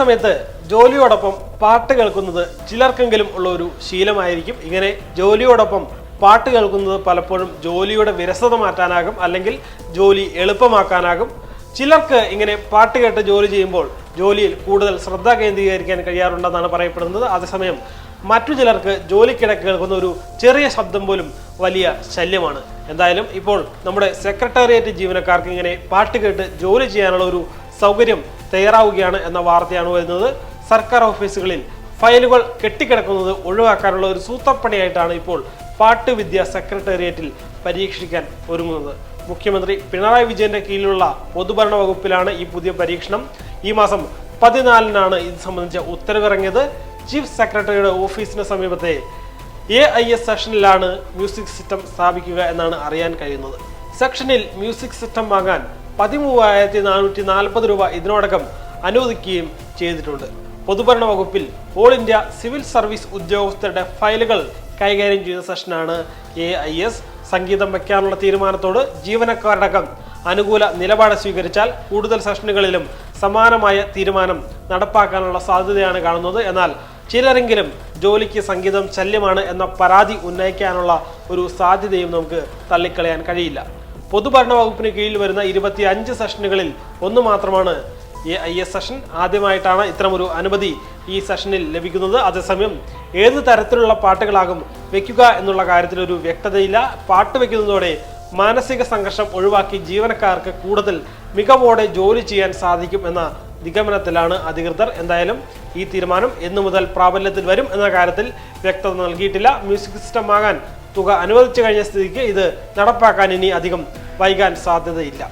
സമയത്ത് ജോലിയോടൊപ്പം പാട്ട് കേൾക്കുന്നത് ചിലർക്കെങ്കിലും ഉള്ള ഒരു ശീലമായിരിക്കും. ഇങ്ങനെ ജോലിയോടൊപ്പം പാട്ട് കേൾക്കുന്നത് പലപ്പോഴും ജോലിയുടെ വിരസത മാറ്റാനാകും അല്ലെങ്കിൽ ജോലി എളുപ്പമാക്കാനാകും. ചിലർക്ക് ഇങ്ങനെ പാട്ട് കേട്ട് ജോലി ചെയ്യുമ്പോൾ ജോലിയിൽ കൂടുതൽ ശ്രദ്ധ കേന്ദ്രീകരിക്കാൻ കഴിയാറുണ്ടെന്നാണ് പറയപ്പെടുന്നത്. അതേസമയം മറ്റു ചിലർക്ക് ജോലിക്കിടക്ക് കേൾക്കുന്ന ഒരു ചെറിയ ശബ്ദം പോലും വലിയ ശല്യമാണ്. എന്തായാലും ഇപ്പോൾ നമ്മുടെ സെക്രട്ടേറിയറ്റ് ജീവനക്കാർക്ക് ഇങ്ങനെ പാട്ട് കേട്ട് ജോലി ചെയ്യാനുള്ള ഒരു സൗകര്യം തയ്യാറാവുകയാണ് എന്ന വാർത്തയാണ് വരുന്നത്. സർക്കാർ ഓഫീസുകളിൽ ഫയലുകൾ കെട്ടിക്കിടക്കുന്നത് ഒഴിവാക്കാനുള്ള ഒരു സൂത്രപ്പണിയായിട്ടാണ് ഇപ്പോൾ പാട്ടുവിദ്യ സെക്രട്ടേറിയറ്റിൽ പരീക്ഷിക്കാൻ ഒരുങ്ങുന്നത്. മുഖ്യമന്ത്രി പിണറായി വിജയന്റെ കീഴിലുള്ള പൊതുഭരണ വകുപ്പിലാണ് ഈ പുതിയ പരീക്ഷണം. ഈ മാസം പതിനാലിനാണ് ഇത് സംബന്ധിച്ച ഉത്തരവിറങ്ങിയത്. ചീഫ് സെക്രട്ടറിയുടെ ഓഫീസിന് സമീപത്തെ എ ഐ എസ് സെക്ഷനിലാണ് മ്യൂസിക് സിസ്റ്റം സ്ഥാപിക്കുക എന്നാണ് അറിയാൻ കഴിയുന്നത്. സെക്ഷനിൽ മ്യൂസിക് സിസ്റ്റം വാങ്ങാൻ പതിമൂവായിരത്തി നാനൂറ്റി നാൽപ്പത് രൂപ ഇതിനോടകം അനുവദിക്കുകയും ചെയ്തിട്ടുണ്ട്. പൊതുഭരണ വകുപ്പിൽ ഓൾ ഇന്ത്യ സിവിൽ സർവീസ് ഉദ്യോഗസ്ഥരുടെ ഫയലുകൾ കൈകാര്യം ചെയ്ത സെഷനാണ് എ ഐ എസ് സംഗീതം വയ്ക്കാനുള്ള തീരുമാനത്തോട് ജീവനക്കാരടക്കം അനുകൂല നിലപാട് സ്വീകരിച്ചാൽ കൂടുതൽ സെഷനുകളിലും സമാനമായ തീരുമാനം നടപ്പാക്കാനുള്ള സാധ്യതയാണ് കാണുന്നത്. എന്നാൽ ചിലരെങ്കിലും ജോലിക്ക് സംഗീതം ശല്യമാണ് എന്ന പരാതി ഉന്നയിക്കാനുള്ള ഒരു സാധ്യതയും നമുക്ക് തള്ളിക്കളയാൻ കഴിയില്ല. പൊതുഭരണ വകുപ്പിന് കീഴിൽ വരുന്ന ഇരുപത്തി അഞ്ച് സെഷനുകളിൽ ഒന്ന് മാത്രമാണ് ഈ ഐ എസ് സെഷൻ. ആദ്യമായിട്ടാണ് ഇത്തരമൊരു അനുമതി ഈ സെഷനിൽ ലഭിക്കുന്നത്. അതേസമയം ഏത് തരത്തിലുള്ള പാട്ടുകളാകും വെക്കുക എന്നുള്ള കാര്യത്തിൽ ഒരു വ്യക്തതയില്ല. പാട്ട് വെക്കുന്നതോടെ മാനസിക സംഘർഷം ഒഴിവാക്കി ജീവനക്കാർക്ക് കൂടുതൽ മികവോടെ ജോലി ചെയ്യാൻ സാധിക്കും എന്ന നിഗമനത്തിലാണ് അധികൃതർ. എന്തായാലും ഈ തീരുമാനം എന്നു മുതൽ പ്രാബല്യത്തിൽ വരും എന്ന കാര്യത്തിൽ വ്യക്തത നൽകിയിട്ടില്ല. മ്യൂസിക് സിസ്റ്റം ആകാൻ തുക അനുവദിച്ചു കഴിഞ്ഞ സ്ഥിതിക്ക് ഇത് നടപ്പാക്കാൻ ഇനി അധികം വൈകാൻ സാധ്യതയില്ല.